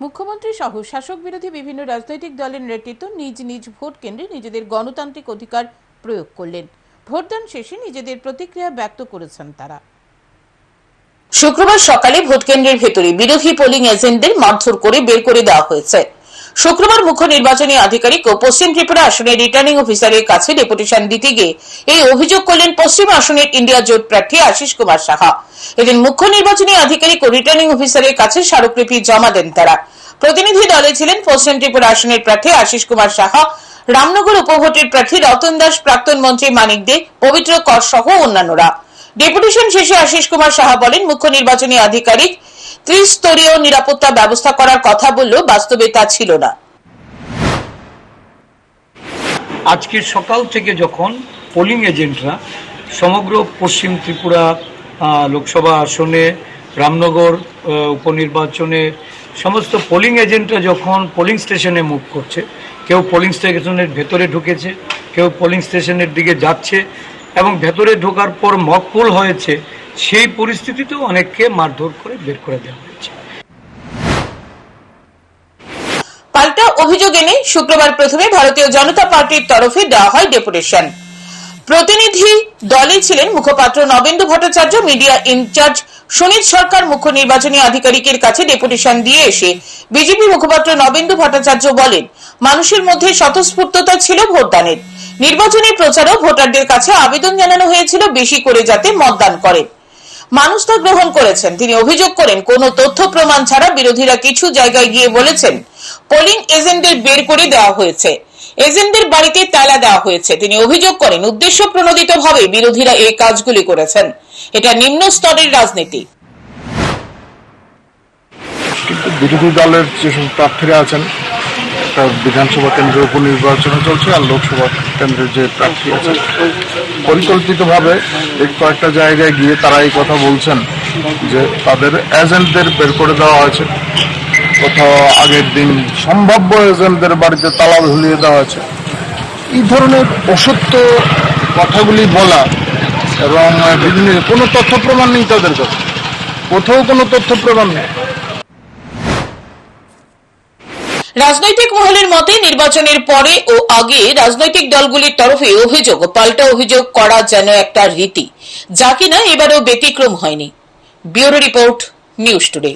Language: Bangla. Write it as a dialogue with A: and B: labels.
A: মুখ্যমন্ত্রী সহ শাসক বিরোধী বিভিন্ন রাজনৈতিক দলের নেতৃত্ব নিজ নিজ ভোট কেন্দ্রে নিজেদের গণতান্ত্রিক অধিকার প্রয়োগ করলেন। ভোটদান শেষে নিজেদের প্রতিক্রিয়া ব্যক্ত করেছেন তারা। শুক্রবার সকালে ভোট কেন্দ্রের ভেতরে বিরোধী পোলিং এজেন্টদের মারধর করে বের করে দেওয়া হয়েছে। শুক্রবার মুখ্য নির্বাচনী আধিকারিক ও পশ্চিম ত্রিপুরা আসনের রিটার্নিং অফিসারের কাছে ডেপুটেশন দিতে গিয়ে এই অভিযোগ করলেন পশ্চিম আসনের ইন্ডিয়া জোট প্রার্থী আশিস কুমার সাহা। এদিন মুখ্য নির্বাচনী আধিকারিক ও রিটার্নিং অফিসারের কাছে স্মারকলিপি জমা দেন তারা। প্রতিনিধি দলে ছিলেন পশ্চিম ত্রিপুরা আসনের প্রার্থী আশিস কুমার সাহা, রামনগর উপভোটের প্রার্থী রতন দাস, প্রাক্তন মন্ত্রী মানিক দে, পবিত্র কর সহ অন্যান্যরা। ডেপুটেশন শেষে আশিস কুমার সাহা বলেন, মুখ্য নির্বাচনী আধিকারিক ত্রিস্তরীয় নিরাপত্তা ব্যবস্থা করার কথা বললেও বাস্তবে তা ছিল না।
B: আজকে সকাল থেকে যখন পোলিং এজেন্টরা সমগ্র পশ্চিম ত্রিপুরা লোকসভা আসনে, রামনগর উপনির্বাচনে সমস্ত পোলিং এজেন্টরা যখন পোলিং স্টেশনে মুভ করছে, কেউ পোলিং স্টেশনের ভেতরে ঢুকেছে, কেউ পোলিং স্টেশনের দিকে যাচ্ছে এবং ভেতরে ঢোকার পর মকপুল হয়েছে সেই পরিস্থিতিতেও অনেককে মারধর করে বের করে দেওয়া হয়েছে।
A: পাল্টা অভিযোগ এনে শুক্রবার প্রথমে ভারতীয় জনতা পার্টির তরফে দেওয়া হয় ডেপুটেশন। প্রতিনিধি দলে ছিলেন মুখপাত্র Nabendu Bhattacharya, media in charge Sunit Sarkar, মুখ্য নির্বাচনী আধিকারিকের কাছে ডেপুটেশন দিয়ে এসে বিজেপি মুখপাত্র নবেন্দু ভট্টাচার্য বলেন, মানুষের মধ্যে স্বতঃস্ফূর্ততা ছিল ভোটদানের। নির্বাচনী প্রচারও ভোটারদের কাছে আবেদন জানানো হয়েছিল বেশি করে যাতে মতদান করেন। মানুষ তা গ্রহণ করেছেন। তিনি অভিযোগ করেন, কোন তথ্য প্রমাণ ছাড়া বিরোধীরা কিছু জায়গায় গিয়ে বলেছেন, পোলিং এজেন্টদের বের করে দেওয়া হয়েছে। এজেন্টদের বাড়িতে তালা দেওয়া হয়েছে। তিনি অভিযোগ করেন, উদ্দেশ্য প্রণোদিতভাবে বিরোধীরা এই কাজগুলি করেছেন। এটা নিম্ন স্তরের রাজনীতি।
C: বিরোধী দলের যেসব প্রার্থীরা আছেন একটা বিধানসভা কেন্দ্রের উপনির্বাচনও চলছে আর লোকসভা কেন্দ্রের যে প্রার্থী আছে। পরিকল্পিতভাবে এই কয়েকটা জায়গায় গিয়ে তারা এই কথা বলছেন যে তাদের এজেন্টদের বের করে দেওয়া হয়েছে। কোথাও আগের দিন সম্ভাব্য এজেন্টদের বাড়িতে তালা ঝুলিয়ে দেওয়া হয়েছে। এই ধরনের অসত্য কথাগুলি বলা এবং বিভিন্ন কোনো তথ্য প্রমাণ নেই তাদের কাছে। কোথাও কোনো তথ্য প্রমাণ নেই।
A: রাজনৈতিক মহলের মতে নির্বাচনের পরে ও আগে রাজনৈতিক দলগুলির তরফে অভিযোগ, পাল্টা অভিযোগ করা যেন একটা রীতি। যা কিনা এবারও ব্যতিক্রম হয়নি। Bureau report, news today.